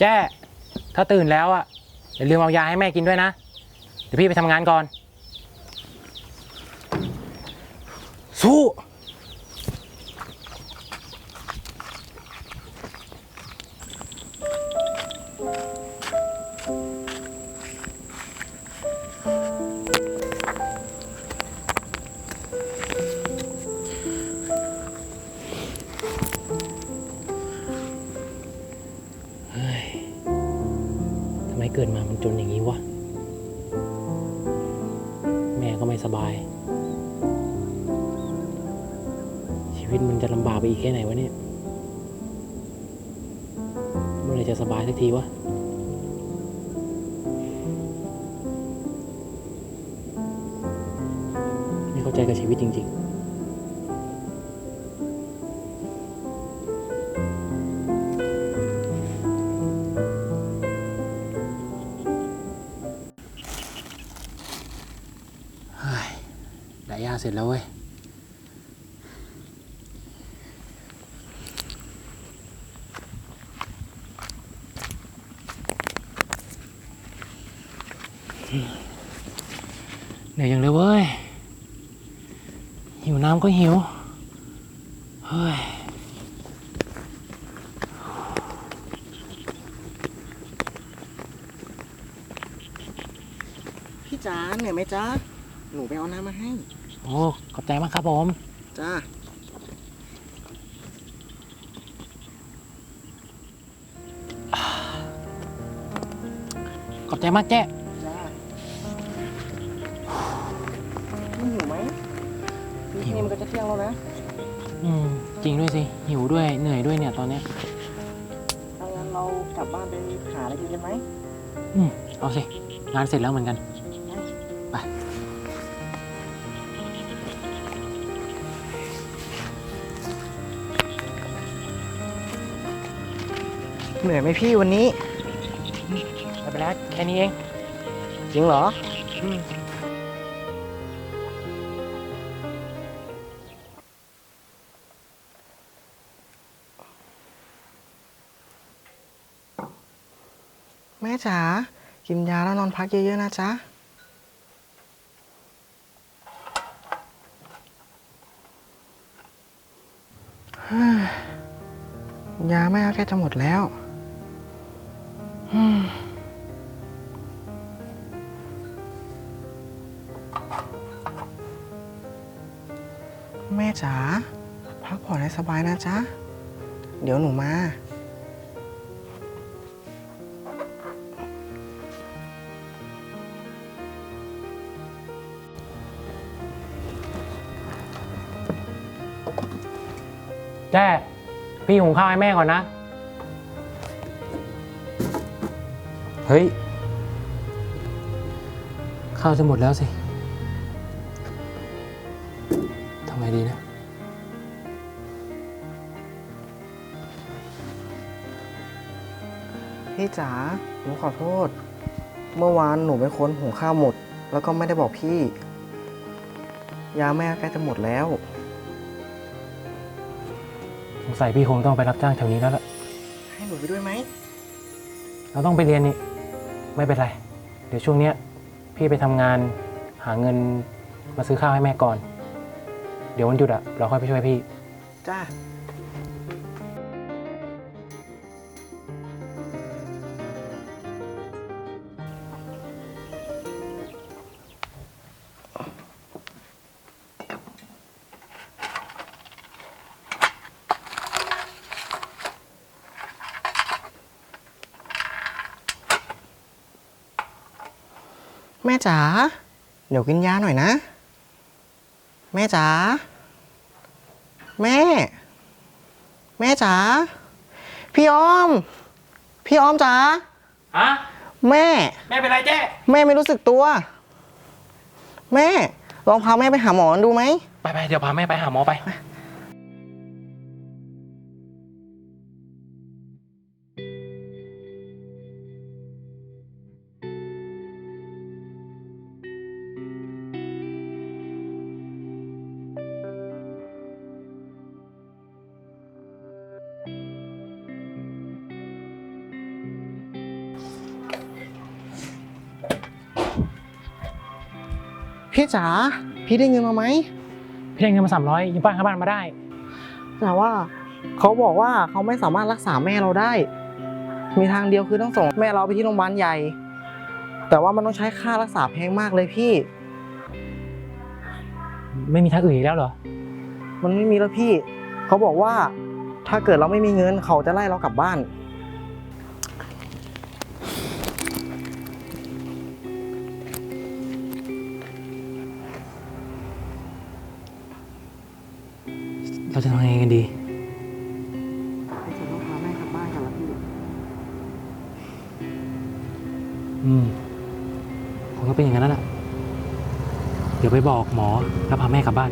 แจ้ ถ้าตื่นแล้วอะอย่าลืมเอายาให้แม่กินด้วยนะ เดี๋ยวพี่ไปทำงานก่อน อีกแค่ไหนวะเนี่ย เมื่อไรจะสบายสักทีวะไม่เข้าใจกับชีวิตจริง ๆเฮ้ยได้ยาเสร็จแล้วเว้ย เหนื่อยยังเลยเว้ย หิวน้ำก็หิว เฮ้ยพี่จ๋าเหนื่อยไหมจ๊ะหนูไปเอาน้ำมาให้ โอ้ขอบใจมากครับผม จ้า ขอบใจมากแจ้ นี่มันก็จะเที่ยงแล้วนะ อืม จริงด้วยสิ หิวด้วยเหนื่อยด้วยเนี่ยตอนเนี้ยถ้างั้นเรากลับบ้านไปหาอะไรกินกันไหมอืม เอาสิ งานเสร็จแล้วเหมือนกัน ไป เหนื่อยไหมพี่วันนี้ ไม่เป็นไรแค่นี้เอง จริงเหรอ อืม แม่จ๋ากินยาแล้วนอนพักเยอะๆนะจ๊ะ ยาแม่ก็ใกล้จะหมดแล้วแม่จ๋าพักผ่อนให้สบายนะจ๊ะ เดี๋ยวหนูมา แจ้พี่หุงข้าวให้แม่ก่อนนะ เฮ้ย ข้าวจะหมดแล้วสิทำไงดีนะ พี่จ๋าหนูขอโทษ เมื่อวานหนูเป็นคนหุงข้าวหมด แล้วก็ไม่ได้บอกพี่ ยาแม่ใกล้จะหมดแล้ว สงสัยพี่คงต้องไปรับจ้างแถวนี้แล้วล่ะ ให้หนูไปด้วยไหม เราต้องไปเรียนนี่ ไม่เป็นไร เดี๋ยวช่วงเนี้ยพี่ไปทำงานหาเงินมาซื้อข้าวให้แม่ก่อน เดี๋ยววันหยุดอะเราค่อยไปช่วยพี่ จ้า แม่จ๋า เดี๋ยวกินยาหน่อยนะ แม่จ๋า แม่ แม่จ๋า พี่อ้อม พี่อ้อมจ๋า ฮะแม่ แม่เป็นไรแจ้แม่ไม่รู้สึกตัว แม่ ลองพาแม่ไปหาหมอดูไหมไปไปเดี๋ยวพาแม่ไปหาหมอไป พี่จ๋าพี่ได้เงินมาไหมพี่ได้เงินมาสามร้อยยืมป้าข้างบ้านมาได้แต่ว่าเขาบอกว่าเขาไม่สามารถรักษาแม่เราได้ มีทางเดียวคือต้องส่งแม่เราไปที่โรงพยาบาลใหญ่ แต่ว่ามันต้องใช้ค่ารักษาแพงมากเลยพี่ ไม่มีทางอื่นอีกแล้วเหรอ มันไม่มีแล้วพี่ เขาบอกว่าถ้าเกิดเราไม่มีเงินเขาจะไล่เรากลับบ้าน เราจะทำยังไงกันดีฉันต้องพาแม่กลับบ้านกันแล้วพี่ อืมผมก็เป็นอย่างนั้นแล้วล่ะเดี๋ยวไปบอกหมอแล้วพาแม่กลับบ้าน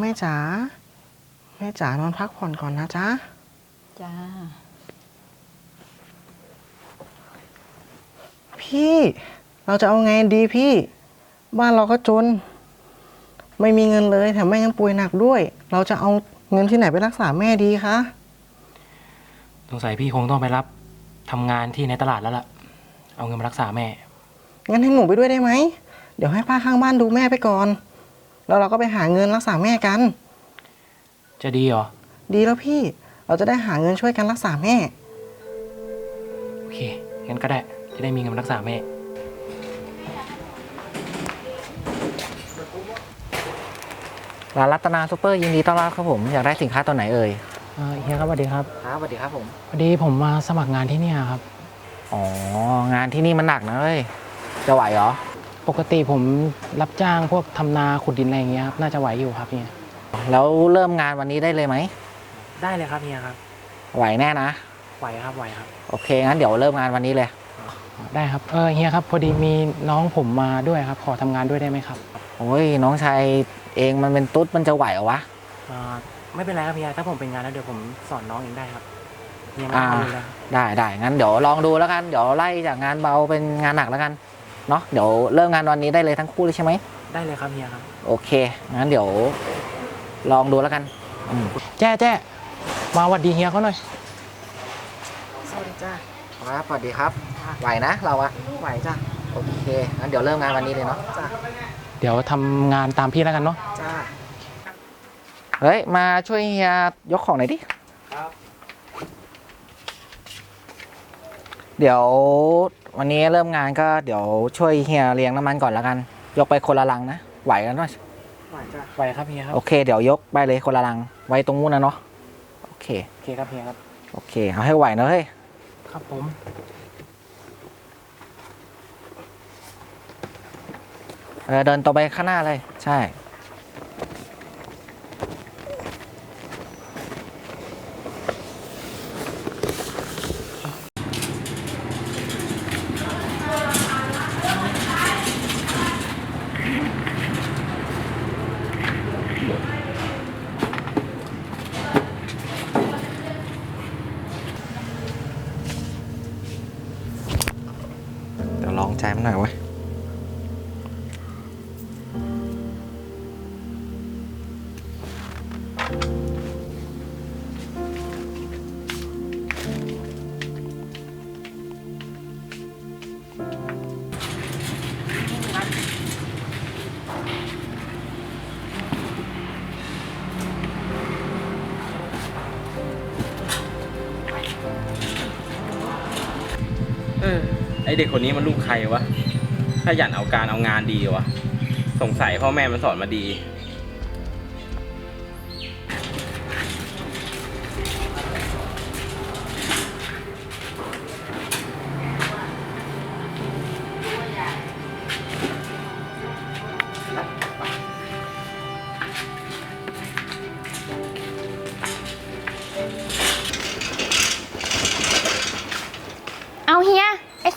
แม่จ๋าแม่จ๋านอนพักผ่อนก่อนนะจ๊ะจ้า พี่เราจะเอาไงดีพี่ บ้านเราก็จน ไม่มีเงินเลยแถมแม่ยังป่วยหนักด้วย เราจะเอาเงินที่ไหนไปรักษาแม่ดีคะสงสัยพี่คงต้องไปรับทำงานที่ในตลาดแล้วล่ะ เอาเงินมารักษาแม่ งั้นให้หนูไปด้วยได้ไหม เดี๋ยวให้ป้าข้างบ้านดูแม่ไปก่อน แล้วเราก็ไปหาเงินรักษาแม่กัน จะดีเหรอ ดีแล้วพี่ เราจะได้หาเงินช่วยกันรักษาแม่ โอเค งั้นก็ได้ จะได้มีเงินมารักษาแม่ ร้านรัตนาซูเปอร์ยินดีต้อนรับครับผม อยากได้สินค้าตัวไหนเอ่ยเอ่อเฮียครับสวัสดีครับครับสวัสดีครับผม พอดีผมมาสมัครงานที่เนี่ยครับ อ๋อ งานที่นี่มันหนักนะเอ้ย จะไหวเหรอ ปกติผมรับจ้างพวกทำนาขุดดินอะไรอย่างเงี้ยครับน่าจะไหวอยู่ครับเฮียแล้วเริ่มงานวันนี้ได้เลยไหม ได้เลยครับเฮียครับไหวแน่นะ ไหวครับไหวครับ โอเค งั้นเดี๋ยวเริ่มงานวันนี้เลย ได้ครับเออเฮียครับพอดีมีน้องผมมาด้วยครับ ขอทำงานด้วยได้ไหมครับโอ้ยน้องชายเองมันเป็นตุ๊ดมันจะไหวเหรอวะ อ่าไม่เป็นไรครับเฮียถ้าผมเป็นงานแล้วเดี๋ยวผมสอนน้องเองได้ครับเฮียไม่อ่าต้องเลยแล้วได้ได้งั้นเดี๋ยวลองดูแล้วกัน เดี๋ยวไล่จากงานเบาเป็นงานหนักแล้วกัน เนาะเดี๋ยวเริ่มงานวันนี้ได้เลยทั้งคู่เลยใช่ไหมได้เลยครับเฮียครับ โอเคงั้นเดี๋ยวลองดูแล้วกันอืมแจ้แจ้มาหวัดดีเฮียเขาหน่อย สวัสดีจ้าครับสวัสดีครับ ไหวนะเราอะไหวจ้าโอเคงั้นเดี๋ยวเริ่มงานวันนี้เลยเนาะจ้าเดี๋ยวทำงานตามพี่แล้วกันเนาะจ้าเฮ้ยมาช่วยเฮียยกของหน่อยดิครับ เดี๋ยว วันนี้เริ่มงานก็เดี๋ยวช่วยเฮียเลี้ยงน้ำมันก่อนแล้วกัน ยกไปคนละลังนะ ไหวกันเนาะไหวจ้าไหวครับเฮียครับโอเคเดี๋ยวยกไปเลยคนละลัง ไว้ตรงนู้นนะเนาะโอเคโอเคครับเฮียครับโอเค เอาให้ไหวนะเฮ้ยครับผมเออเดินต่อไปข้างหน้าเลย ใช่ เด็กคนนี้มันลูกใครวะถ้าหยันเอาการเอางานดีวะสงสัยพ่อแม่มันสอนมาดี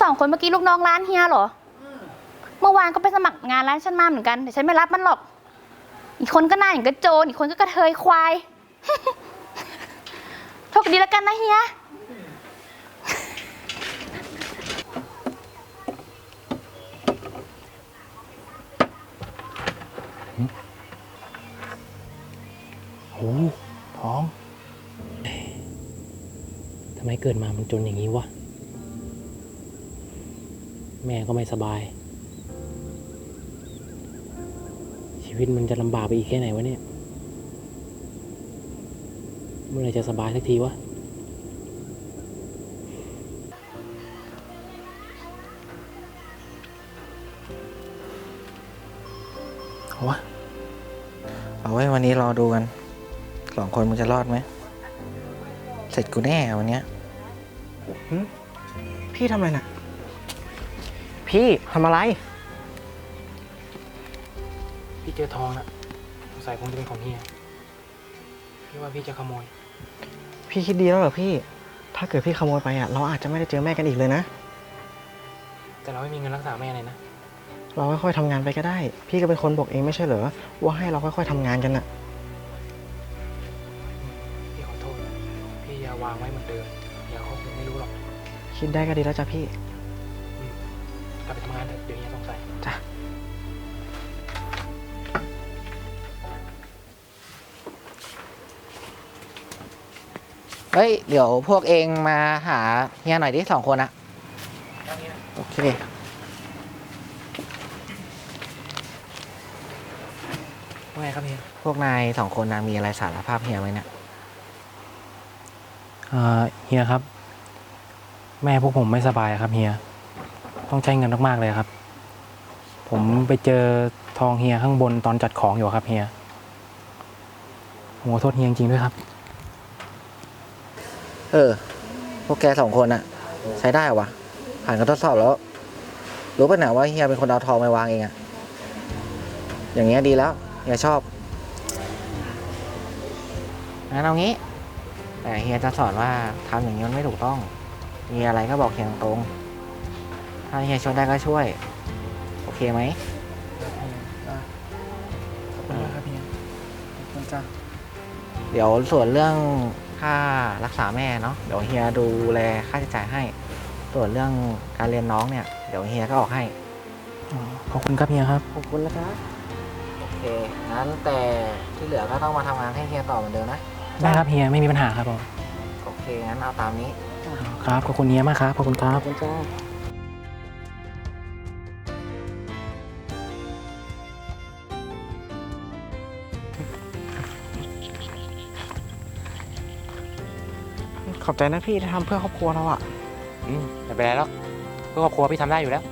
อสองคนเมื่อกี้ลูกน้องร้านเฮียเหรอ เมื่อวานก็ไปสมัครงานร้านฉันมาเหมือนกันแต่ฉันไม่รับมันหรอก อีกคนก็หน้าอย่างกระโจน อีกคนก็กระเทยควาย โชคดีแล้วกันนะเฮีย โอ้ท้องเอ้ยทำไมเกิดมามันจนอย่างนี้วะ แม่ก็ไม่สบาย ชีวิตมันจะลำบากไปอีกแค่ไหนวะเนี่ย เมื่อไหรจะสบายสักทีวะเอาวะเอาไว้วันนี้รอดูกันสองคนมึงจะรอดไหม เสร็จกูแน่วันเนี้ยพี่ทำอะไรน่ะ พี่ทำอะไร พี่เจอทองนะสงสัยคงจะเป็นของเฮียพี่ว่าพี่จะขโมย พี่คิดดีแล้วเหรอพี่ ถ้าเกิดพี่ขโมยไปอะ เราอาจจะไม่ได้เจอแม่กันอีกเลยนะ แต่เราไม่มีเงินรักษาแม่เลยนะ เราค่อยๆทำงานไปก็ได้ พี่ก็เป็นคนบอกเองไม่ใช่เหรอ ว่าให้เราค่อยๆทำงานกันน่ะ พี่ขอโทษ พี่อย่าวางไว้เหมือนเดิมเดี๋ยวเขาคงไม่รู้หรอก คิดได้ก็ดีแล้วจ้ะพี่ เถอะเดี๋ยวเฮียสงสัยจ้ะเฮ้ย เดี๋ยวพวกเองมาหาเฮียหน่อยดิสองคนอะโอเค ว่าไงครับเฮียพวกนายสองคนนะมีอะไรสารภาพเฮียไหมเนี่ยเอ่อเฮียครับ แม่พวกผมไม่สบายครับเฮีย ต้องใช้เงินมากๆเลยครับ ผมไปเจอทองเฮียข้างบนตอนจัดของอยู่ครับเฮียผมขอโทษเฮียจริงๆด้วยครับ เออ พวกแกสองคนอะใช้ได้วะผ่านการทดสอบแล้ว รู้ป่ะเนี่ยว่าเฮียเป็นคนเอาทองไปวางเองอะอย่างเงี้ยดีแล้วเฮียชอบงั้นเอางี้ แต่เฮียจะสอนว่าทำอย่างนี้มันไม่ถูกต้อง มีอะไรก็บอกเฮียตรงๆถ้าเฮียช่วยได้ก็ช่วยโอ เคไหมเดี๋ยวส่วนเรื่องค่ารักษาแม่เนาะเดี๋ยวเฮียดูแลค่าใช้จ่ายให้ ส่วนเรื่องการเรียนน้องเนี่ยเดี๋ยวเฮียก็ออกให้ขอบคุณครับเฮียครับ ขอบคุณนะครับโอเคงั้นแต่ที่เหลือก็ต้องมาทำงานให้เฮียต่อเหมือนเดิมนะได้ครับเฮียไม่มีปัญหาครับผมโอเคงั้นเอาตามนี้ ครับขอบคุณเฮียมากครับขอบคุณครับคุณจ้า ขอบใจนะพี่ที่ทำเพื่อครอบครัวเราอะอืมไม่เป็นไรหรอกเพื่อครอบครัวพี่ทำได้อยู่แล้ว